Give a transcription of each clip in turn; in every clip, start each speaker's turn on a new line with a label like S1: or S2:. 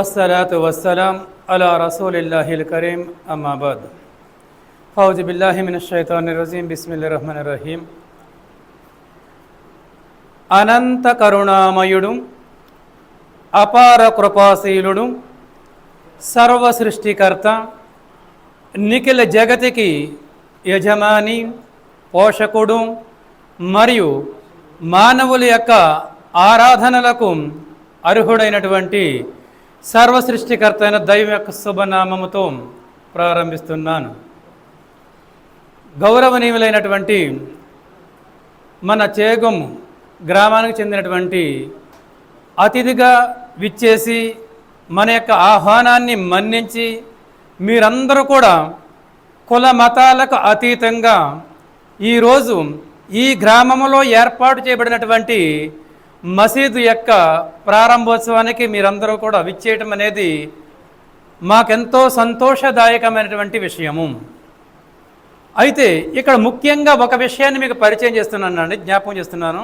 S1: والصلاة والسلام على رسول الله الكريم أما بعد فوز بالله من الشيطان الرجيم بسم الله الرحمن الرحيم అనంత కరుణామయుడు అపార కృపాశీలుడు సర్వ సృష్టికర్త నిఖిల జగతికి యజమాని పోషకుడు మరియు మానవుల యొక్క ఆరాధనలకు అర్హుడైనటువంటి సర్వ సృష్టికర్త అయిన దైవం యొక్క శుభనామముతో ప్రారంభిస్తున్నాను. గౌరవనీయులైనటువంటి మన చేగం గ్రామానికి చెందినటువంటి అతిథిగా విచ్చేసి మన యొక్క ఆహ్వానాన్ని మన్నించి మీరందరూ కూడా కుల మతాలకు అతీతంగా ఈరోజు ఈ గ్రామంలో ఏర్పాటు చేయబడినటువంటి మసీదు యొక్క ప్రారంభోత్సవానికి మీరందరూ కూడా విచ్చేయటం అనేది మాకెంతో సంతోషదాయకమైనటువంటి విషయము. అయితే ఇక్కడ ముఖ్యంగా ఒక విషయాన్ని మీకు పరిచయం చేస్తున్నాను అండి జ్ఞాపకం చేస్తున్నాను.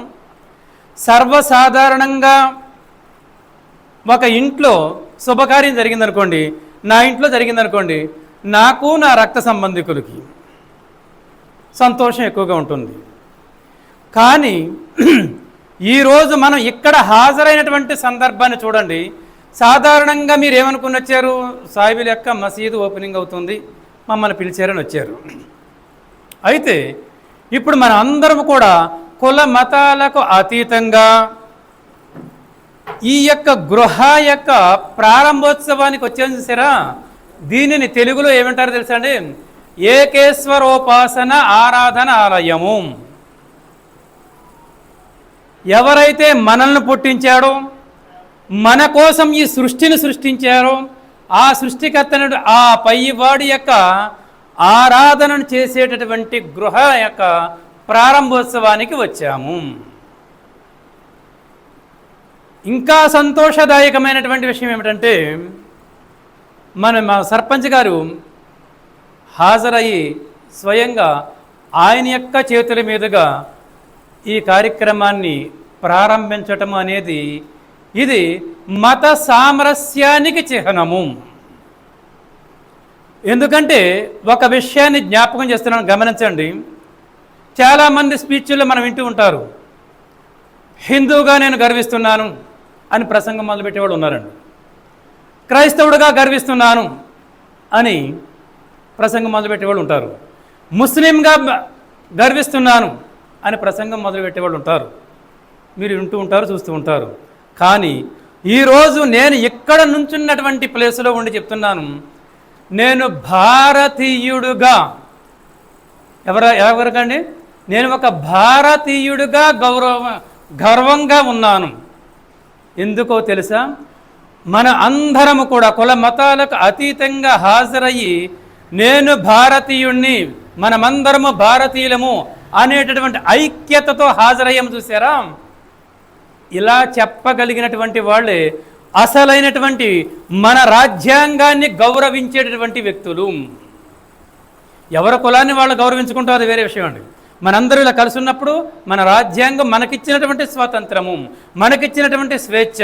S1: సర్వసాధారణంగా ఒక ఇంట్లో శుభకార్యం జరిగిందనుకోండి నా ఇంట్లో జరిగిందనుకోండి నాకు నా రక్త సంబంధికులకి సంతోషం ఎక్కువగా ఉంటుంది. కానీ ఈరోజు మనం ఇక్కడ హాజరైనటువంటి సందర్భాన్ని చూడండి. సాధారణంగా మీరు ఏమనుకుని వచ్చారు సాయిబుల యొక్క మసీదు ఓపెనింగ్ అవుతుంది. మమ్మల్ని పిలిచారని వచ్చారు. అయితే ఇప్పుడు మన అందరం కూడా కుల మతాలకు అతీతంగా ఈ యొక్క గృహ యొక్క ప్రారంభోత్సవానికి వచ్చాను చూసారా? దీనిని తెలుగులో ఏమంటారో తెలుసా అండి? ఏకేశ్వరోపాసన ఆరాధన ఆలయము. ఎవరైతే మనల్ని పుట్టించాడో మన కోసం ఈ సృష్టిని సృష్టించారో ఆ సృష్టికర్తనుడు ఆ పైవాడి యొక్క ఆరాధనను చేసేటటువంటి గృహ యొక్క ప్రారంభోత్సవానికి వచ్చాము. ఇంకా సంతోషదాయకమైనటువంటి విషయం ఏమిటంటే మన మా సర్పంచ్ గారు హాజరయ్యి స్వయంగా ఆయన యొక్క చేతుల మీదుగా ఈ కార్యక్రమాన్ని ప్రారంభించటం అనేది ఇది మత సామరస్యానికి చిహ్నము. ఎందుకంటే ఒక విషయాన్ని జ్ఞాపకం చేస్తున్నాను గమనించండి. చాలామంది స్పీచ్లు మనం వింటూ ఉంటారు. హిందూగా నేను గర్విస్తున్నాను అని ప్రసంగం మొదలుపెట్టేవాడు ఉన్నారండి. క్రైస్తవుడుగా గర్విస్తున్నాను అని ప్రసంగం మొదలుపెట్టేవాళ్ళు ఉంటారు. ముస్లింగా గర్విస్తున్నాను అని ప్రసంగం మొదలుపెట్టేవాళ్ళు ఉంటారు. మీరు వింటూ ఉంటారు చూస్తూ ఉంటారు. కానీ ఈరోజు నేను ఇక్కడ నుంచున్నటువంటి ప్లేస్లో ఉండి చెప్తున్నాను. నేను భారతీయుడుగా. ఎవరు ఎవరికండి? నేను ఒక భారతీయుడిగా గౌరవ గర్వంగా ఉన్నాను. ఎందుకో తెలుసా? మన అందరము కూడా కుల మతాలకు అతీతంగా హాజరయ్యి నేను భారతీయుణ్ణి. మనమందరము భారతీయులము. అనేటటువంటి ఐక్యతతో హాజరయ్యాము చూసారా ఇలా చెప్పగలిగినటువంటి వాళ్ళే అసలైనటువంటి మన రాజ్యాంగాన్ని గౌరవించేటటువంటి వ్యక్తులు. ఎవరి కులాన్ని వాళ్ళు గౌరవించుకుంటారు అది వేరే విషయం అండి. మనందరూ ఇలా కలిసి ఉన్నప్పుడు మన రాజ్యాంగం మనకిచ్చినటువంటి స్వాతంత్రము మనకిచ్చినటువంటి స్వేచ్ఛ.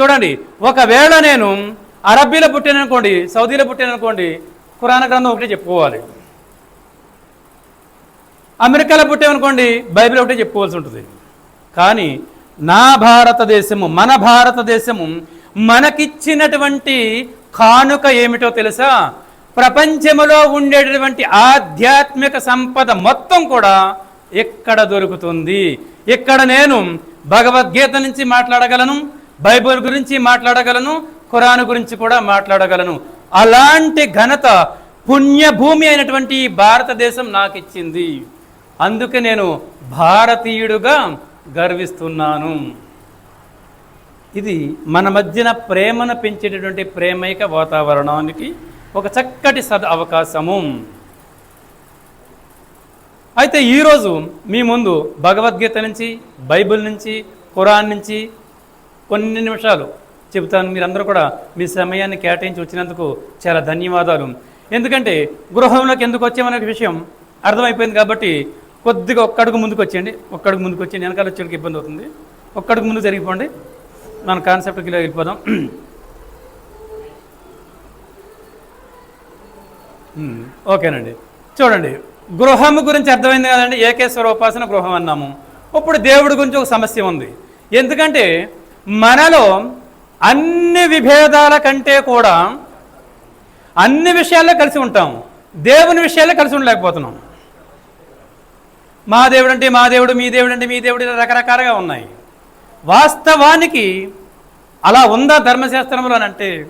S1: చూడండి ఒకవేళ నేను అరబ్బీలో పుట్టిననుకోండి సౌదీలో పుట్టిననుకోండి పురాణ గ్రంథం ఒకటి చెప్పుకోవాలి. అమెరికాలో పుట్టామనుకోండి బైబిల్ ఒకటే చెప్పుకోవాల్సి ఉంటుంది. కానీ నా భారతదేశము మన భారతదేశము మనకిచ్చినటువంటి కానుక ఏమిటో తెలుసా? ప్రపంచములో ఉండేటటువంటి ఆధ్యాత్మిక సంపద మొత్తం కూడా ఇక్కడ దొరుకుతుంది? ఇక్కడ నేను భగవద్గీత నుంచి మాట్లాడగలను బైబిల్ గురించి మాట్లాడగలను ఖురాన్ గురించి కూడా మాట్లాడగలను. అలాంటి ఘనత పుణ్యభూమి అయినటువంటి భారతదేశం నాకు ఇచ్చింది అందుకే నేను భారతీయుడుగా గర్విస్తున్నాను. ఇది మన మధ్యన ప్రేమను పెంచేటటువంటి ప్రేమైక వాతావరణానికి ఒక చక్కటి సద్ అవకాశము. అయితే ఈరోజు మీ ముందు భగవద్గీత నుంచి బైబిల్ నుంచి ఖురాన్ నుంచి కొన్ని నిమిషాలు చెబుతాను. మీరందరూ కూడా మీ సమయాన్ని కేటాయించి వచ్చినందుకు చాలా ధన్యవాదాలు. ఎందుకంటే గృహంలోకి ఎందుకు వచ్చామనే విషయం అర్థమైపోయింది కాబట్టి కొద్దిగా ఒక్కడుగు ముందుకు వచ్చేయండి. ఒక్కడుగు ముందుకు వచ్చేయండి. వెనకాల వచ్చేకి ఇబ్బంది అవుతుంది. ఒక్కడుగు ముందు జరిగిపోండి. మన కాన్సెప్ట్కి వెళ్ళిపోదాం. Hmm. ఓకేనండి. చూడండి. గృహం గురించి అర్థమైంది కదండి. ఏకేశ్వర ఉపాసన గృహం అన్నాము. ఇప్పుడు దేవుడి గురించి ఒక సమస్య ఉంది. ఎందుకంటే మనలో అన్ని విభేదాల కంటే కూడా అన్ని విషయాల్లో కలిసి ఉంటాం. దేవుని విషయాల్లో కలిసి ఉండలేకపోతున్నాం. మా దేవుడు అంటే మా దేవుడు మీ దేవుడు అంటే మీ దేవుడు రకరకాలుగా ఉన్నాయి. వాస్తవానికి అలా ఉందా ధర్మశాస్త్రంలో అని అంటే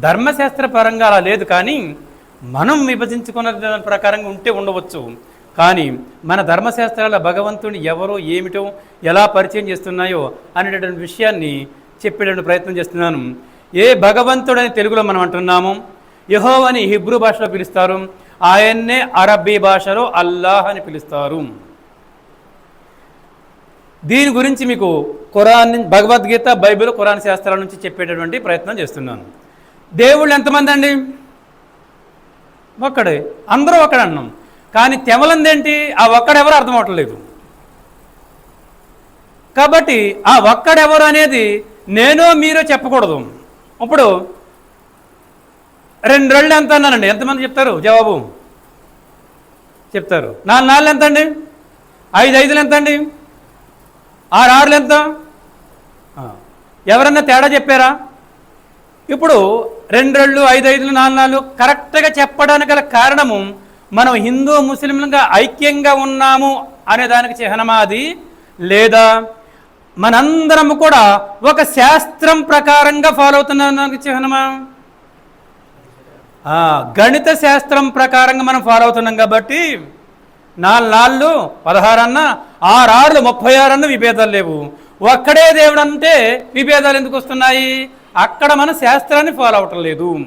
S1: ధర్మశాస్త్ర పరంగా అలా లేదు కానీ మనం విభజించుకున్న దాని ప్రకారంగా ఉంటే ఉండవచ్చు. కానీ మన ధర్మశాస్త్రాల భగవంతుని ఎవరో ఏమిటో ఎలా పరిచయం చేస్తున్నాయో అనేటటువంటి విషయాన్ని చెప్పేటువంటి ప్రయత్నం చేస్తున్నాను. ఏ భగవంతుడని తెలుగులో మనం అంటున్నాము? యహో అని హిబ్రూ భాషలో పిలుస్తారు. ఆయన్నే అరబ్బీ భాషలో అల్లాహ్ అని పిలుస్తారు. దీని గురించి మీకు ఖురాన్ భగవద్గీత బైబిల్ ఖురాన్ శాస్త్రాల నుంచి చెప్పేటటువంటి ప్రయత్నం చేస్తున్నాను. దేవుళ్ళు ఎంతమంది అండి? ఒక్కడే. అందరూ ఒక్కడే అన్నాం. కానీ తెమలందేంటి? ఆ ఒక్కడెవరు అర్థం అవట్లేదు. కాబట్టి ఆ ఒక్కడెవరు అనేది నేను మీరో చెప్పకూడదు. ఇప్పుడు రెండు రెళ్ళు ఎంత అన్నానండి? ఎంతమంది చెప్తారు? జవాబు. చెప్తారు. నాలుగు నాళ్ళు ఎంత అండి ఐదు ఐదులు ఎంత అండి ఆరు ఆరులు ఎంత? ఎవరన్నా తేడా చెప్పారా? ఇప్పుడు రెండు రెండు ఐదు ఐదులు నాలుగు నాలుగు కరెక్ట్గా చెప్పడానికి గల కారణము మనం హిందూ ముస్లింలుగా ఐక్యంగా ఉన్నాము అనే దానికి చిహ్నమా అది? లేదా? మనందరము కూడా ఒక శాస్త్రం ప్రకారంగా ఫాలో అవుతున్నాం దానికి చిహ్నమా? గణిత శాస్త్రం ప్రకారంగా మనం ఫాలో అవుతున్నాం కాబట్టి నాలుగు నాళ్ళు పదహారు అన్న ఆరు ఆరులు ముప్పై ఆరు అన్న విభేదాలు లేవు. ఒక్కడే దేవుడు అంటే విభేదాలు ఎందుకు వస్తున్నాయి? అక్కడ మన శాస్త్రాన్ని ఫాలో అవటం లేదు.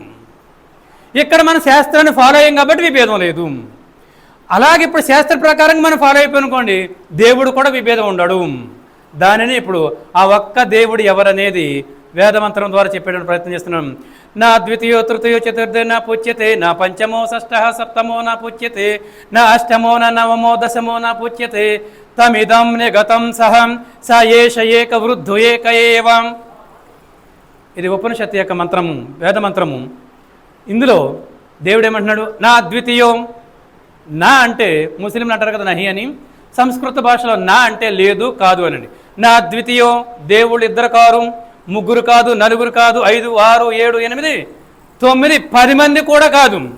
S1: ఇక్కడ మన శాస్త్రాన్ని ఫాలో అయ్యాం కాబట్టి విభేదం లేదు. అలాగే ఇప్పుడు శాస్త్ర ప్రకారంగా మనం ఫాలో అయిపోయినుకోండి దేవుడు కూడా విభేదం ఉండడు. దానిని ఇప్పుడు ఆ ఒక్క దేవుడు ఎవరనేది వేదమంత్రం ద్వారా చెప్పేటువంటి ప్రయత్నం చేస్తున్నాం. నా ద్వితీయో తృతీయో చతుర్థో నా పుచ్యతే నా పంచమో షష్ఠ సప్తమో నా పుచ్యతే నా అష్టమో నా నవమో దశమో నా పుచ్యతే తమిదం నిగతం సహం స ఏష ఏక వృద్ధు ఏక ఏవం. ఇది ఉపనిషత్తు యొక్క మంత్రము వేదమంత్రము. ఇందులో దేవుడు ఏమంటున్నాడు? నా ద్వితీయం నా అంటే ముస్లింలు అంటారు కదా నహి అని సంస్కృత భాషలో నా అంటే లేదు కాదు అనండి. నా ద్వితీయం దేవుళ్ళు ఇద్దరు కారు ముగ్గురు కాదు నలుగురు కాదు ఐదు ఆరు ఏడు ఎనిమిది తొమ్మిది పది మంది కూడా కాదు.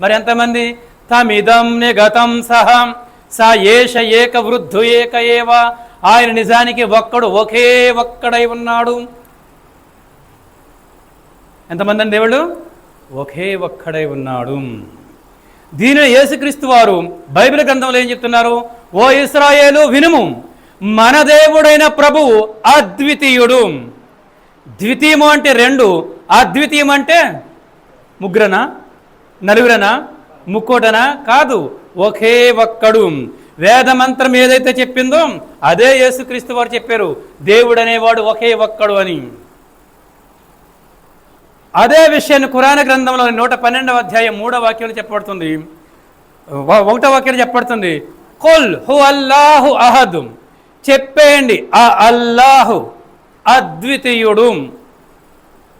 S1: మరి ఎంతమంది? తమిదం నిగతం సహా. సా ఏష ఏక వృద్ధు ఏక ఏవ. ఆయన నిజానికి ఒక్కడు ఒకే ఒక్కడై ఉన్నాడు. ఎంతమంది అండి దేవుడు ఒకే ఒక్కడై ఉన్నాడు. దీనిని యేసుక్రీస్తు వారు బైబిల్ గ్రంథంలో ఏం చెప్తున్నారు? ఓ ఇస్రాయేలు వినుము మన దేవుడైన ప్రభువు అద్వితీయుడు. ద్వితీయము అంటే రెండు అద్వితీయం అంటే ముగ్గురనా? నలుగురనా? ముక్కోటనా? కాదు ఒకే ఒక్కడు. వేదమంత్రం ఏదైతే చెప్పిందో అదే యేసుక్రీస్తు వారు చెప్పారు దేవుడు అనేవాడు ఒకే ఒక్కడు అని. అదే విషయాన్ని కురాణ గ్రంథంలో నూట పన్నెండవ అధ్యాయం మూడవ వాక్యంలో చెప్పబడుతుంది. ఒకటో వాక్యం చెప్పబడుతుంది. కొల్ హు అల్లాహు అహద్. చెప్పేయండి ఆ అల్లాహు అద్వితీయుడు